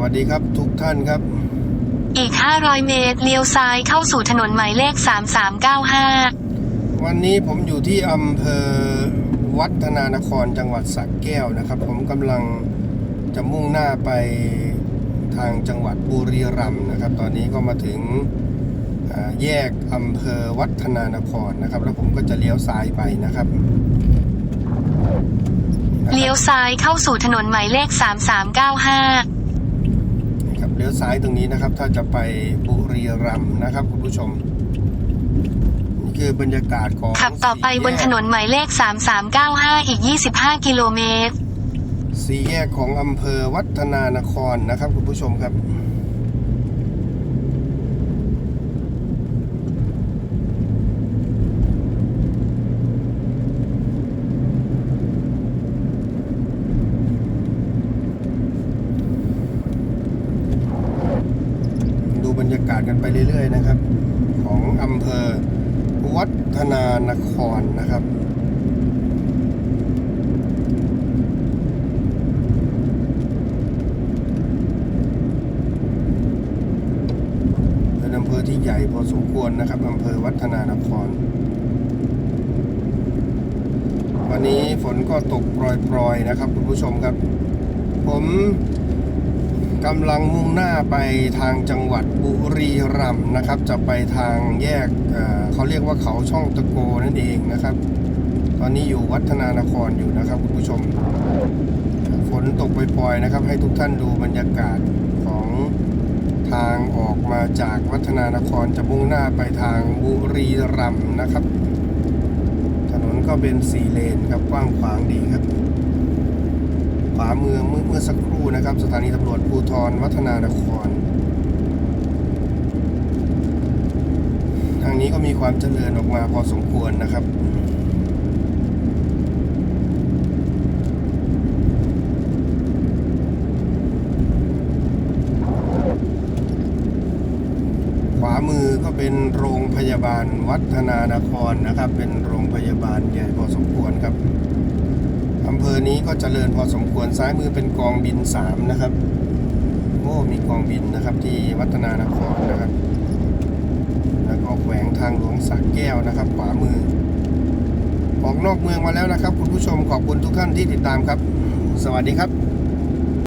วัสดีครับทุกท่านครับ อีก 500 เมตรเลี้ยวซ้ายเข้าสู่ถนนหมายเลข 3395 วันนี้ผมอยู่ที่อำเภอวัฒนานครจังหวัดสระแก้วนะครับ ผมกำลังจะมุ่งหน้าไปทางจังหวัดบุรีรัมย์นะครับ ตอนนี้ก็มาถึงอ่าแยกอำเภอวัฒนานครนะครับ แล้วผมก็จะเลี้ยวซ้ายไปนะครับนะครับเลี้ยวซ้ายเข้าสู่ถนนหมายเลข 3395ครับ เลี้ยวซ้ายตรงนี้นะครับ ถ้าจะไปบุรีรัมย์นะครับ คุณผู้ชม นี่คือบรรยากาศของขับต่อไปบนถนนหมายเลข 3395 อีก 25 กิโลเมตร สี่แยกของอำเภอวัฒนานครนะครับ คุณผู้ชมครับาศกันไปเรื่อย ๆ นะครับ ของอำเภอวัฒนานครนะครับเป็นอำเภอที่ใหญ่พอสมควรนะครับอำเภอวัฒนานคร วันนี้ฝนก็ตกโปรยๆนะครับคุณผู้ชมครับ ผม กำลังมุ่งหน้าไปทางจังหวัดบุรีรัมย์นะครับ จะไปทางแยกเเขาเรียกว่าเขาช่องตะโกนั่นเองนะครับ ตอนนี้อยู่วัฒนานครอยู่นะครับคุณผู้ชม ฝนตกปล่อยๆนะครับ ให้ทุกท่านดูบรรยากาศของทางออกมาจากวัฒนานครจะมุ่งหน้าไปทางบุรีรัมย์นะครับ ถนนก็เป็นสี่เลนครับกว้างขวางดีครับ ขวามือเมื่อเมื่อสักครู่นะครับ สถานีตำรวจภูธรวัฒนานคร ทางนี้ก็มีความเจริญออกมาพอสมควรนะครับขวามือก็เป็นโรงพยาบาลวัฒนานครนะครับ เป็นโรงพยาบาลใหญ่พอสมควรครับ นี้ก็เจริญพอสมควรซ้ายมือเป็นกองบินสามนะครับโอ้มีกองบินนะครับที่วัฒนานครนะครับ แล้วก็แขวงทางหลวงสักแก้วนะครับ ขวามือ ออกนอกเมืองมาแล้วนะครับ คุณผู้ชมขอบคุณทุกท่านที่ติดตามครับ สวัสดีครับ